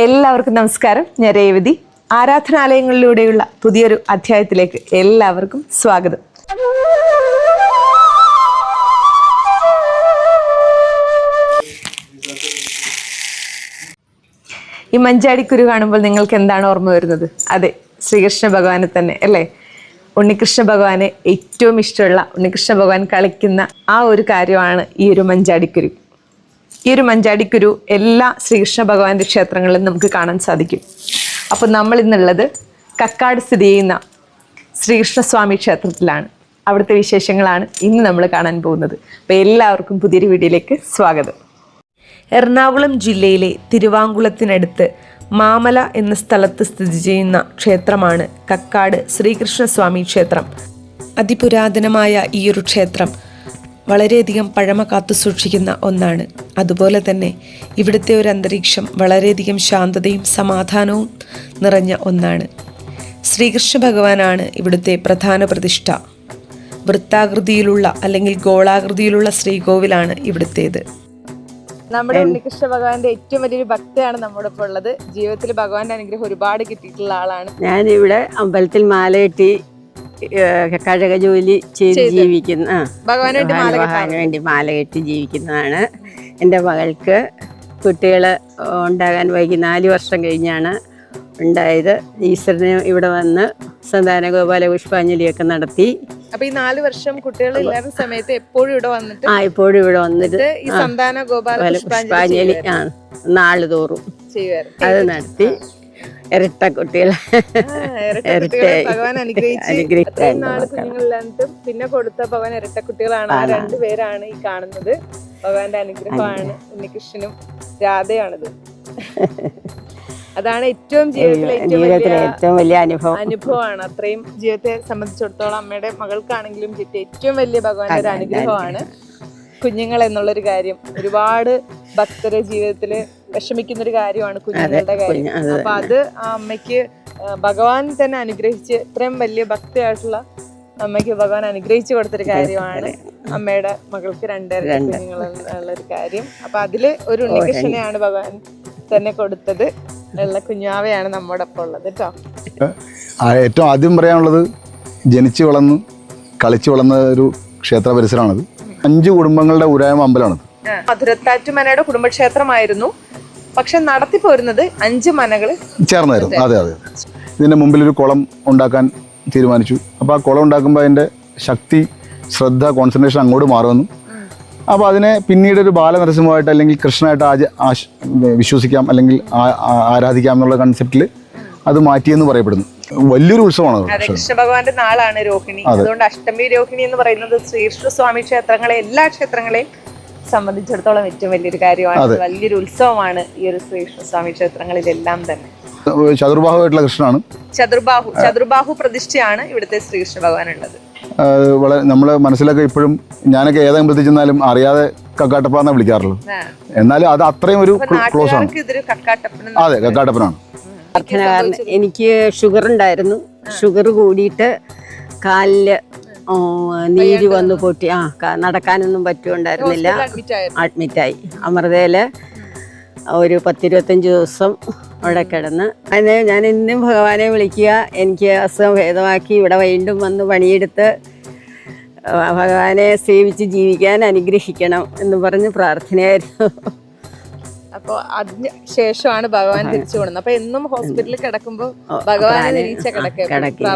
എല്ലാവർക്കും നമസ്കാരം. ഞാൻ രേവതി. ആരാധനാലയങ്ങളിലൂടെയുള്ള പുതിയൊരു അധ്യായത്തിലേക്ക് എല്ലാവർക്കും സ്വാഗതം. ഈ മഞ്ചാടിക്കുരു കാണുമ്പോൾ നിങ്ങൾക്ക് എന്താണ് ഓർമ്മ വരുന്നത്? അതെ ശ്രീകൃഷ്ണ ഭഗവാനെ തന്നെ അല്ലേ? ഉണ്ണികൃഷ്ണ ഭഗവാനെ ഏറ്റവും ഇഷ്ടമുള്ള ഉണ്ണികൃഷ്ണ ഭഗവാൻ കളിക്കുന്ന ആ ഒരു കാര്യമാണ് ഈ ഒരു മഞ്ചാടിക്കുരു. ഈ ഒരു മഞ്ചാടിക്കുരു എല്ലാ ശ്രീകൃഷ്ണ ഭഗവാന്റെ ക്ഷേത്രങ്ങളിലും നമുക്ക് കാണാൻ സാധിക്കും. അപ്പോൾ നമ്മൾ ഇന്നുള്ളത് കക്കാട് സ്ഥിതി ചെയ്യുന്ന ശ്രീകൃഷ്ണസ്വാമി ക്ഷേത്രത്തിലാണ്. അവിടുത്തെ വിശേഷങ്ങളാണ് ഇന്ന് നമ്മൾ കാണാൻ പോകുന്നത്. അപ്പോൾ എല്ലാവർക്കും പുതിയൊരു വീഡിയോയിലേക്ക് സ്വാഗതം. എറണാകുളം ജില്ലയിലെ തിരുവാങ്കുളത്തിനടുത്ത് മാമല എന്ന സ്ഥലത്ത് സ്ഥിതി ചെയ്യുന്ന ക്ഷേത്രമാണ് കക്കാട് ശ്രീകൃഷ്ണസ്വാമി ക്ഷേത്രം. അതിപുരാതനമായ ഈ ഒരു ക്ഷേത്രം വളരെയധികം പഴമ കാത്തു സൂക്ഷിക്കുന്ന ഒന്നാണ്. അതുപോലെ തന്നെ ഇവിടുത്തെ ഒരു അന്തരീക്ഷം വളരെയധികം ശാന്തതയും സമാധാനവും നിറഞ്ഞ ഒന്നാണ്. ശ്രീകൃഷ്ണ ഭഗവാനാണ് ഇവിടുത്തെ പ്രധാന പ്രതിഷ്ഠ. വൃത്താകൃതിയിലുള്ള അല്ലെങ്കിൽ ഗോളാകൃതിയിലുള്ള ശ്രീകോവിലാണ് ഇവിടുത്തേത്. നമ്മുടെ ഉണ്ണികൃഷ്ണ ഭഗവാന്റെ ഏറ്റവും വലിയൊരു ഭക്തയാണ് നമ്മുടെ ഇപ്പോൾ ഉള്ളത്. ജീവിതത്തിൽ ഭഗവാന്റെ അനുഗ്രഹം ഒരുപാട് കിട്ടിയിട്ടുള്ള ആളാണ്. ഞാൻ ഇവിടെ അമ്പലത്തിൽ മാലകെട്ടി ഏഹ്, കഴക ജോലി ചെയ്ത് ജീവിക്കുന്ന ഭഗവാന് വേണ്ടി മാല കെട്ടി ജീവിക്കുന്നതാണ്. എന്റെ മകൾക്ക് കുട്ടികൾ ഉണ്ടാകാൻ വൈകി നാല് വർഷം കഴിഞ്ഞാണ് ഉണ്ടായത്. ഈശ്വരന് ഇവിടെ വന്ന് സന്താന ഗോപാല പുഷ്പാഞ്ജലിയൊക്കെ നടത്തി. അപ്പൊ ഈ നാല് വർഷം കുട്ടികൾ ഇല്ലാത്ത സമയത്ത് എപ്പോഴും ഇവിടെ വന്നിട്ട് ആ ഇപ്പോഴും ഇവിടെ വന്നിട്ട് ഈ സന്താന ഗോപാല പുഷ്പാഞ്ജലി ആ നാൾ തോറും അത് നടത്തി. ഇരട്ട കുട്ടികളെ. നാൾ പിന്നെ കൊടുത്ത ഭഗവാൻ ഇരട്ട കുട്ടികളാണ്. ആ രണ്ടുപേരാണ് ഈ കാണുന്നത്. ഭഗവാന്റെ അനുഗ്രഹമാണ്. ഉണ്ണികൃഷ്ണനും രാധയാണത്. അതാണ് ഏറ്റവും ജീവിതത്തിലെ ഏറ്റവും വലിയ അനുഭവം. അനുഭവമാണ്. അത്രയും ജീവിതത്തെ സംബന്ധിച്ചിടത്തോളം അമ്മയുടെ മകൾക്കാണെങ്കിലും കിട്ടിയ ഏറ്റവും വലിയ ഭഗവാന്റെ ഒരു അനുഗ്രഹമാണ് കുഞ്ഞുങ്ങൾ എന്നുള്ളൊരു കാര്യം. ഒരുപാട് ഭക്തരെ ജീവിതത്തിൽ വിഷമിക്കുന്ന ഒരു കാര്യമാണ് കുഞ്ഞുങ്ങളുടെ കാര്യം. അപ്പൊ അത് ആ അമ്മയ്ക്ക് ഭഗവാൻ തന്നെ അനുഗ്രഹിച്ച് ഇത്രയും വലിയ ഭക്തിയായിട്ടുള്ള അമ്മയ്ക്ക് ഭഗവാൻ അനുഗ്രഹിച്ചു കൊടുത്തൊരു കാര്യമാണ് അമ്മയുടെ മകൾക്ക് രണ്ടര കുഞ്ഞുങ്ങൾ എന്നുള്ള ഒരു കാര്യം. അപ്പൊ അതിൽ ഒരു ഉണ്ണികൃഷ്ണനെയാണ് ഭഗവാൻ തന്നെ കൊടുത്തത് ഉള്ള കുഞ്ഞാവയാണ് നമ്മുടെ ഒപ്പം ഉള്ളത് കേട്ടോ. ഏറ്റവും ആദ്യം പറയാനുള്ളത് ജനിച്ചു വളർന്ന് കളിച്ചു വളർന്ന ഒരു ക്ഷേത്ര പരിസരമാണത്. അഞ്ച് കുടുംബങ്ങളുടെ ഉരായ്മ അമ്പലമാണത്. മധുരത്താറ്റുമനയുടെ കുടുംബക്ഷേത്രമായിരുന്നു. പക്ഷെ നടത്തി പോരുന്നത് അഞ്ച് മനകൾ ചേർന്നായിരുന്നു. അതെ അതെ. ഇതിന്റെ മുമ്പിൽ ഒരു കുളം ഉണ്ടാക്കാൻ തീരുമാനിച്ചു. അപ്പോൾ ആ കുളം ഉണ്ടാക്കുമ്പോൾ അതിന്റെ ശക്തി ശ്രദ്ധ കോൺസെൻട്രേഷൻ അങ്ങോട്ട് മാറുമെന്നും. അപ്പോൾ അതിനെ പിന്നീട് ഒരു ബാലനരസിംഹമായിട്ട് അല്ലെങ്കിൽ കൃഷ്ണനായിട്ട് ആ ആശ് വിശ്വസിക്കാം അല്ലെങ്കിൽ ആരാധിക്കാം എന്നുള്ള കൺസെപ്റ്റിൽ അത് മാറ്റിയെന്ന് പറയപ്പെടുന്നു. വലിയൊരു ഉത്സവമാണ് കൃഷ്ണ ഭഗവാന്റെ നാളാണ് രോഹിണി. അതുകൊണ്ട് അഷ്ടമി രോഹിണി എന്ന് പറയുന്നത് ശ്രീകൃഷ്ണ സ്വാമി ക്ഷേത്രങ്ങളെ എല്ലാ ക്ഷേത്രങ്ങളെയും സംബന്ധിച്ചിടത്തോളം ഏറ്റവും വലിയൊരു കാര്യമാണ്. വലിയൊരു ഉത്സവമാണ് ഈ ഒരു ശ്രീകൃഷ്ണസ്വാമി ക്ഷേത്രങ്ങളിലെല്ലാം തന്നെ. ചതുർബാഹുവായിട്ടുള്ള കൃഷ്ണനാണ്. ചതുർബാഹു ചതുർബാഹു പ്രതിഷ്ഠയാണ് ഇവിടുത്തെ ശ്രീകൃഷ്ണ ഭഗവാൻ ഉള്ളത്. വളരെ നമ്മൾ മനസ്സിലൊക്കെ ഇപ്പോഴും ഞാനൊക്കെ ഏത് അമ്പലത്തിൽ ചെന്നാലും അറിയാതെ കക്കാട്ടപ്പാന്നാ വിളിക്കാറുള്ളത്. എന്നാലും അത് അത്രയും ഒരു ക്ലോസ് ആണ്. അതെ കക്കാട്ടപ്പനാണ്. പ്രാർത്ഥന കാരണം എനിക്ക് ഷുഗർ ഉണ്ടായിരുന്നു ഷുഗർ കൂടിയിട്ട് കാലിൽ നീര് വന്ന് പൊട്ടി. ആ നടക്കാനൊന്നും പറ്റുണ്ടായിരുന്നില്ല അഡ്മിറ്റായി അമൃതയിൽ ഒരു പത്തിരുപത്തഞ്ച് ദിവസം അവിടെ കിടന്ന്. അതിന് ഞാൻ ഇന്നും ഭഗവാനെ വിളിക്കുക. എനിക്ക് അസുഖം ഭേദമാക്കി ഇവിടെ വീണ്ടും വന്ന് പണിയെടുത്ത് ഭഗവാനെ സേവിച്ച് ജീവിക്കാൻ അനുഗ്രഹിക്കണം എന്ന് പറഞ്ഞ് പ്രാർത്ഥനയായിരുന്നു. അപ്പോൾ അതിന് ശേഷമാണ് ഭഗവാൻ തിരിച്ചു കൊണ്ടുവന്നത്. അപ്പോൾ എന്നും ഹോസ്പിറ്റലിൽ കിടക്കുമ്പോൾ ഭഗവാനെ കിടക്കുക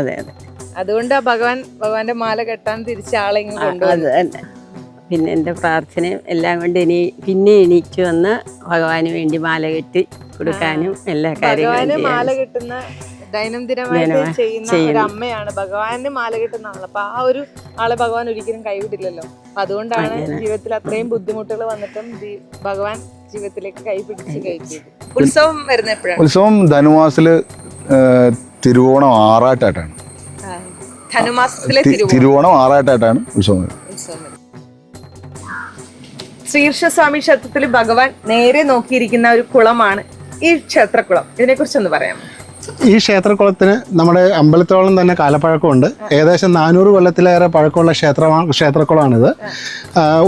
അതെ അതെ. അതുകൊണ്ട് ആ ഭഗവാൻ ഭഗവാന്റെ മാല കെട്ടാൻ തിരിച്ച ആളെ ഇങ്ങ് കൊണ്ടുവന്നു. പിന്നെ എന്റെ പ്രാർത്ഥനയും എല്ലാം കൊണ്ട് ഇനി പിന്നെ എണീറ്റ് വന്ന് ഭഗവാന് വേണ്ടി മാല കെട്ടി കൊടുക്കാനും എല്ലാ കാര്യങ്ങളും ഭഗവാന് മാല കെട്ടുന്ന ദൈനംദിനമായിട്ട് ചെയ്യുന്ന ഒരു അമ്മയാണ്. ഭഗവാന് മാല കിട്ടുന്ന ആൾ. അപ്പൊ ആ ഒരു ആളെ ഭഗവാൻ ഒരിക്കലും കൈവിടില്ലല്ലോ. അപ്പൊ അതുകൊണ്ടാണ് ജീവിതത്തിൽ അത്രയും ബുദ്ധിമുട്ടുകൾ വന്നിട്ടും ഭഗവാൻ ജീവിതത്തിലേക്ക് കൈ പിടിച്ച് കയറ്റിയത്. ഉത്സവം വരുന്ന എപ്പോഴാണ്? ഉത്സവം ധനുവാസിൽ തിരുവോണം ആറാട്ടായിട്ടാണ് ആ, ധനുമാസത്തിലെ തിരുവോണം. ആറാട്ടായിട്ടാണ് ഉത്സവം. ശ്രീകൃഷ്ണസ്വാമി ക്ഷേത്രത്തിൽ ഭഗവാൻ നേരെ നോക്കിയിരിക്കുന്ന ഒരു കുളമാണ് ഈ ക്ഷേത്രക്കുളം. ഇതിനെ കുറിച്ചൊന്ന് പറയാമോ? ഈ ക്ഷേത്രക്കുളത്തിന് നമ്മുടെ അമ്പലത്തോളം തന്നെ കാലപ്പഴക്കമുണ്ട്. ഏകദേശം നാനൂറ് കൊല്ലത്തിലേറെ പഴക്കമുള്ള ക്ഷേത്രമാണ് ക്ഷേത്രക്കുളമാണിത്.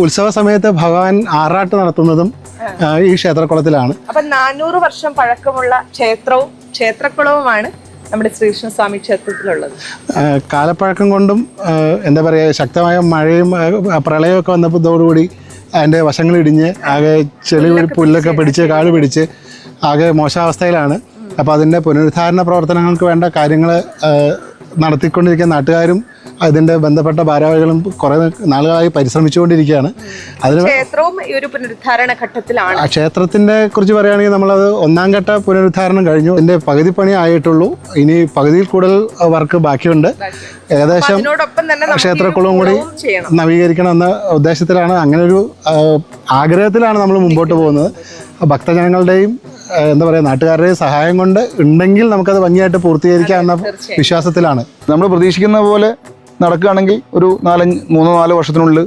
ഉത്സവ സമയത്ത് ഭഗവാൻ ആറാട്ട് നടത്തുന്നതും ഈ ക്ഷേത്രക്കുളത്തിലാണ്. അപ്പൊ നാനൂറ് വർഷം പഴക്കമുള്ള ക്ഷേത്രവും ക്ഷേത്രക്കുളവുമാണ് നമ്മുടെ ശ്രീകൃഷ്ണസ്വാമി ക്ഷേത്രത്തിലുള്ളത്. കാലപ്പഴക്കം കൊണ്ടും എന്താ പറയുക ശക്തമായ മഴയും പ്രളയമൊക്കെ വന്നപ്പോഴോടുകൂടി അതിന്റെ വശങ്ങൾ ഇടിഞ്ഞ് ആകെ ചെളി പുല്ലൊക്കെ പിടിച്ച് കാട് പിടിച്ച് ആകെ മോശാവസ്ഥയിലാണ്. അപ്പോൾ അതിന്റെ പുനരുദ്ധാരണ പ്രവർത്തനങ്ങൾക്ക് വേണ്ട കാര്യങ്ങൾ നടത്തിക്കൊണ്ടിരിക്കുന്ന നാട്ടുകാരും അതിന്റെ ബന്ധപ്പെട്ട ഭാരവാഹികളും കുറേ നാളുകളായി പരിശ്രമിച്ചുകൊണ്ടിരിക്കുകയാണ്. അതിന് ക്ഷേത്രവും ഈ ഒരു പുനരുദ്ധാരണ ഘട്ടത്തിലാണ്. ആ ക്ഷേത്രത്തിന്റെ കുറിച്ച് പറയുകയാണെങ്കിൽ നമ്മളത് ഒന്നാം ഘട്ട പുനരുദ്ധാരണം കഴിഞ്ഞു. അതിന്റെ പകുതി പണി ആയിട്ടുള്ളൂ. ഇനി പകുതിയിൽ കൂടുതൽ വർക്ക് ബാക്കിയുണ്ട്. ഏകദേശം അതിനോടൊപ്പം തന്നെ നമുക്ക് ക്ഷേത്രക്കുളവും കൂടി നവീകരിക്കണം എന്ന ഉദ്ദേശത്തിലാണ്. അങ്ങനെ ഒരു ആഗ്രഹത്തിലാണ് നമ്മൾ മുമ്പോട്ട് പോകുന്നത്. ഭക്തജനങ്ങളുടെയും എന്താ പറയുക നാട്ടുകാരുടെയും സഹായം കൊണ്ട് ഉണ്ടെങ്കിൽ നമുക്കത് ഭംഗിയായിട്ട് പൂർത്തീകരിക്കാം എന്ന വിശ്വാസത്തിലാണ്. നമ്മൾ പ്രതീക്ഷിക്കുന്ന പോലെ നടക്കുകയാണെങ്കിൽ ഒരു നാലഞ്ച് മൂന്നോ നാലോ വർഷത്തിനുള്ളിൽ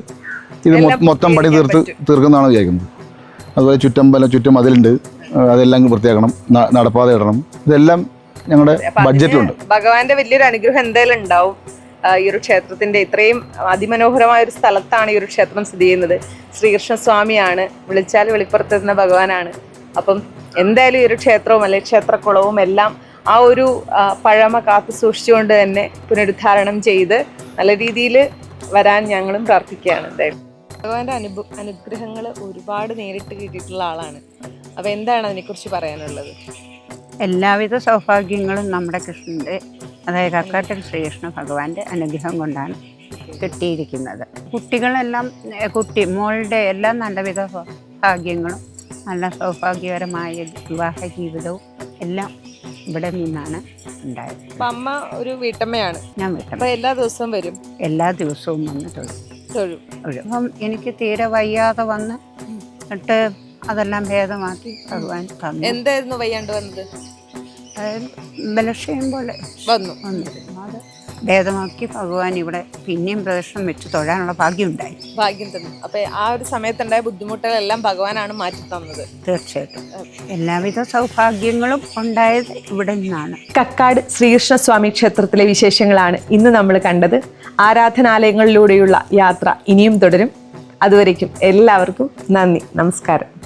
ഇത് മൊത്തം പണി തീർത്ത് തീർക്കുന്നതാണ് വിചാരിക്കുന്നത്. അതുപോലെ ചുറ്റമ്പലം ചുറ്റും അതിലുണ്ട്. അതെല്ലാം വൃത്തിയാക്കണം നടപ്പാത ഇടണം. ഇതെല്ലാം ഞങ്ങളുടെ ബഡ്ജറ്റിലുണ്ട്. ഭഗവാന്റെ വലിയൊരു അനുഗ്രഹം എന്തായാലും ഉണ്ടാവും. ഈ ഒരു ക്ഷേത്രത്തിന്റെ ഇത്രയും അതിമനോഹരമായ ഒരു സ്ഥലത്താണ് ഈ ഒരു ക്ഷേത്രം സ്ഥിതി ചെയ്യുന്നത്. ശ്രീകൃഷ്ണ സ്വാമിയാണ് വിളിച്ചാൽ വെളിപ്പുറത്തെത്തുന്ന ഭഗവാനാണ്. അപ്പം എന്തായാലും ഈ ഒരു ക്ഷേത്രവും അല്ലെങ്കിൽ ക്ഷേത്രക്കുളവും എല്ലാം ആ ഒരു പഴമ കാത്തു സൂക്ഷിച്ചുകൊണ്ട് തന്നെ പുനരുദ്ധാരണം ചെയ്ത് നല്ല രീതിയിൽ വരാൻ ഞങ്ങളും പ്രാർത്ഥിക്കുകയാണ് എന്തായാലും. ഭഗവാന്റെ അനുഭവ അനുഗ്രഹങ്ങൾ ഒരുപാട് നേരിട്ട് കിട്ടിയിട്ടുള്ള ആളാണ്. അപ്പോൾ എന്താണ് അതിനെക്കുറിച്ച് പറയാനുള്ളത്? എല്ലാവിധ സൗഭാഗ്യങ്ങളും നമ്മുടെ കൃഷ്ണന്റെ അതായത് കക്കാട്ടിൽ ശ്രീകൃഷ്ണ ഭഗവാന്റെ അനുഗ്രഹം കൊണ്ടാണ് കിട്ടിയിരിക്കുന്നത്. കുട്ടികളെല്ലാം കുട്ടി മോളുടെ എല്ലാം നല്ലവിധ ഭാഗ്യങ്ങളും നല്ല സൗഭാഗ്യകരമായ വിവാഹ ജീവിതവും എല്ലാം ഇവിടെ നിന്നാണ് ഉണ്ടായത്. അപ്പൊ അമ്മ ഒരു വീട്ടമ്മയാണ്. ഞാൻ വീട്ടമ്മ. അപ്പൊ എല്ലാ ദിവസവും വരും? എല്ലാ ദിവസവും വന്ന് തൊഴും. തൊഴും. അപ്പം എനിക്ക് തീരെ വയ്യാതെ വന്ന് എന്നിട്ട് അതെല്ലാം ഭേദമാക്കി ഭഗവാൻ തന്നു. എന്തായിരുന്നു വയ്യാണ്ട് വന്നത്? അതായത് ബലക്ഷയം പോലെ വന്നു. വന്നിരുന്നു. അത് ഭേദമാക്കി ഭഗവാൻ ഇവിടെ പിന്നെയും പ്രദർശനം വെച്ച് തൊഴാനുള്ള ഭാഗ്യം ഉണ്ടായി ഭാഗ്യം തന്നു. അപ്പൊ ആ ഒരു സമയത്തുണ്ടായ ബുദ്ധിമുട്ടുകളെല്ലാം ഭഗവാനാണ് മാറ്റി തന്നത്. തീർച്ചയായിട്ടും. എല്ലാവിധ സൗഭാഗ്യങ്ങളും ഉണ്ടായത് ഇവിടെ നിന്നാണ്. കക്കാട് ശ്രീകൃഷ്ണസ്വാമി ക്ഷേത്രത്തിലെ വിശേഷങ്ങളാണ് ഇന്ന് നമ്മൾ കണ്ടത്. ആരാധനാലയങ്ങളിലൂടെയുള്ള യാത്ര ഇനിയും തുടരും. അതുവരയ്ക്കും എല്ലാവർക്കും നന്ദി. നമസ്കാരം.